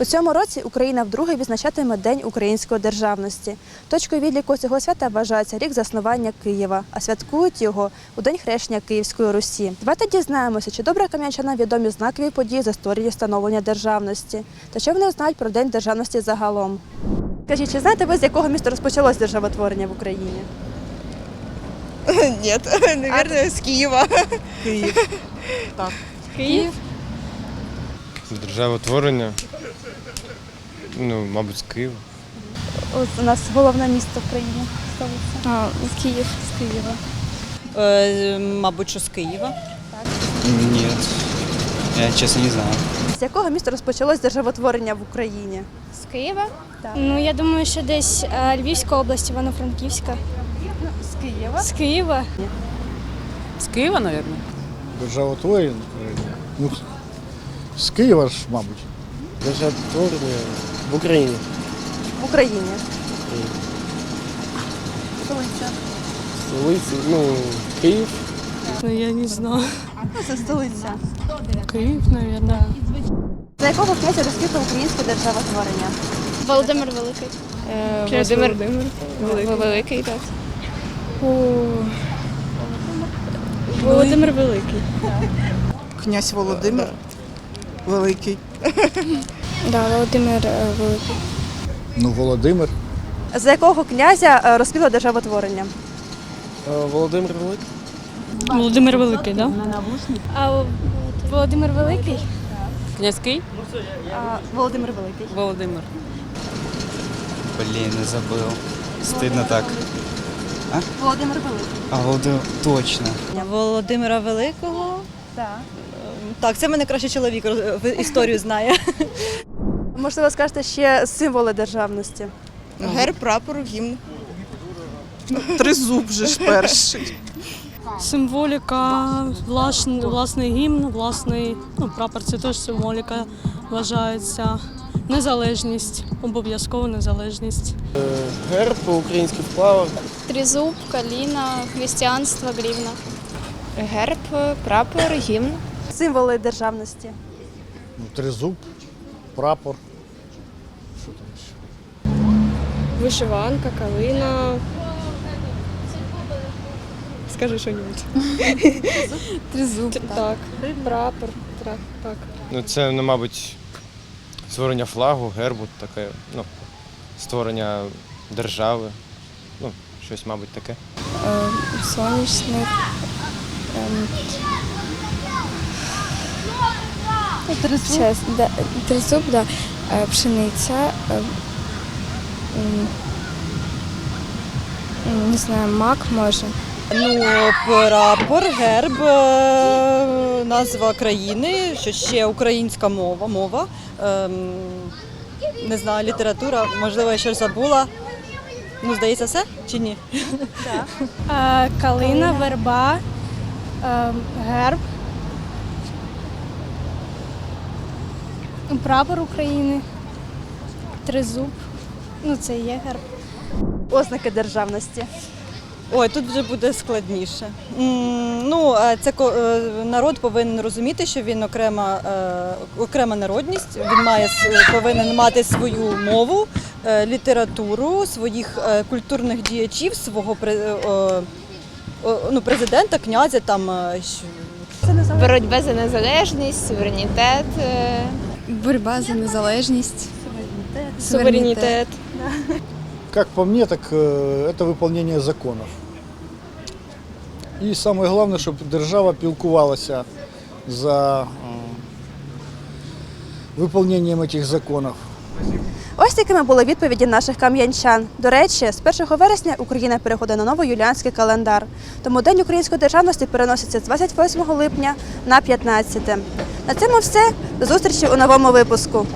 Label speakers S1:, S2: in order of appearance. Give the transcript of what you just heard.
S1: У цьому році Україна вдруге відзначатиме День української державності. Точкою відліку цього свята вважається рік заснування Києва, а святкують його у День хрещення Київської Русі. Давайте дізнаємося, чи добре кам'янчанам відомі знакові події з історії становлення державності, та що вони знають про День державності загалом. Скажіть, чи знаєте ви, з якого міста розпочалось державотворення в Україні?
S2: Нет, наверное, с Киева.
S3: Київ. Так.
S4: Київ.
S5: Державотворення. Ну, мабуть, з Києва.
S1: Ось у нас головне місто в країні. столиця.
S4: А, Київ.
S1: З Києва.
S2: Е, мабуть, що з Києва.
S3: Нет. Я честно не знаю.
S1: З якого міста розпочалось державотворення в Україні?
S4: З Києва?
S1: Так.
S4: Ну, я думаю, що десь е, Львівська область, Івано-Франківська.
S1: З Києва.
S4: З Києва. Ні.
S6: З Києва, мабуть.
S7: Державотворення. Ну, з Києва ж, мабуть.
S8: Державотворення в Україні.
S1: В Україні. Столиця.
S8: Столиці, ну, Київ.
S6: Ну, я не знаю.
S1: Ну, це столиця.
S6: Київ, мабуть.
S1: За якого князя розквітло українське державотворення?
S4: Володимир Великий.
S6: Володимир
S4: Великий. Великий, так. Володимир Великий.
S3: Князь Володимир Великий.
S4: Да, Володимир е, Великий.
S7: Ну, Володимир.
S1: За якого князя е, розквітло державотворення?
S8: Е, Володимир Великий.
S6: Володимир Великий, так?
S4: А Володимир Великий?
S6: Князький?
S1: Володимир Великий.
S6: Володимир.
S3: Блін, не забив. Стидно так.
S1: Володимир Великий.
S3: А Володимир точно.
S2: Володимира Великого.
S1: Так.
S2: Так, це мене краще чоловік історію знає.
S1: Можливо, скажете ще символи державності.
S2: Герб, прапор, гімн.
S3: Тризуб же ж перший.
S6: Символіка, власний, власний гімн, власний ну, прапор це теж символіка вважається. Незалежність, обов'язково незалежність.
S8: Герб, український вплава.
S4: Тризуб, каліна, християнство, грівна.
S9: Герб, прапор, гімн.
S1: Символи державності.
S7: Ну, тризуб, прапор. Що там ще?
S9: Вишиванка, калина. Скажи що-небудь.
S1: Тризуб.
S9: Так. Прапор. Так. так.
S5: Ну, це, ну, мабуть, створення флагу, гербу, таке, ну, створення держави. Ну, щось, мабуть, таке.
S4: Сонячник. Сейчас, да, тризуб, да. Е, Пшениця. е, Не знаю, мак може.
S2: Ну, прапор, герб, е, назва країни, що ще українська мова, мова. ем, Не знаю, література, можливо, я щось забула. Ну, здається, все чи ні?
S4: Е, Калина, верба, е, герб. Прапор України. Тризуб. Ну, це є герб.
S1: Ознаки державності.
S2: Ой, тут вже буде складніше. Ну, е, це е, народ повинен розуміти, що він окрема, е, окрема народність. Він має повинен мати свою мову, е, літературу, своїх е, культурних діячів, свого е, ну, президента, князя там. е,
S9: Боротьба за незалежність, суверенітет. е,
S4: Боротьба за незалежність.
S9: Суверенітет.
S7: Как по мне, так э, это выполнение законов. І самое главное, щоб держава пілкувалася за э, виконанням этих законів.
S1: Ось такими були відповіді наших кам'янчан. До речі, з 1 вересня Україна переходить на новий юліанський календар. Тому День української державності переноситься з 28 липня на 15. На цьому все. До зустрічі у новому випуску.